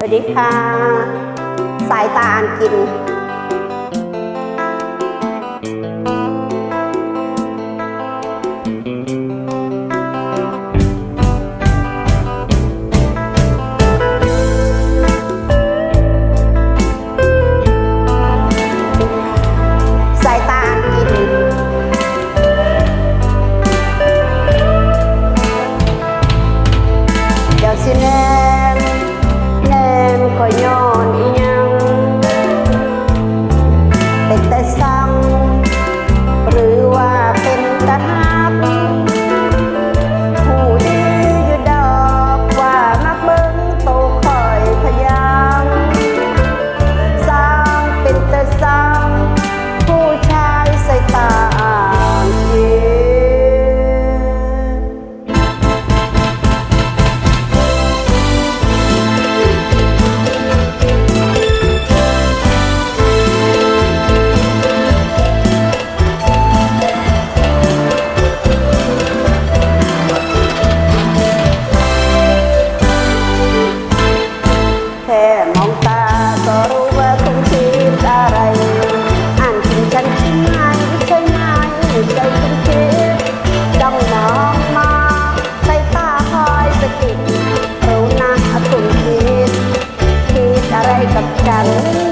สวัสดีค่ะ สายตาอ่านกิน สายตาอ่านกิน เดี๋ยวสิแน่ now travel.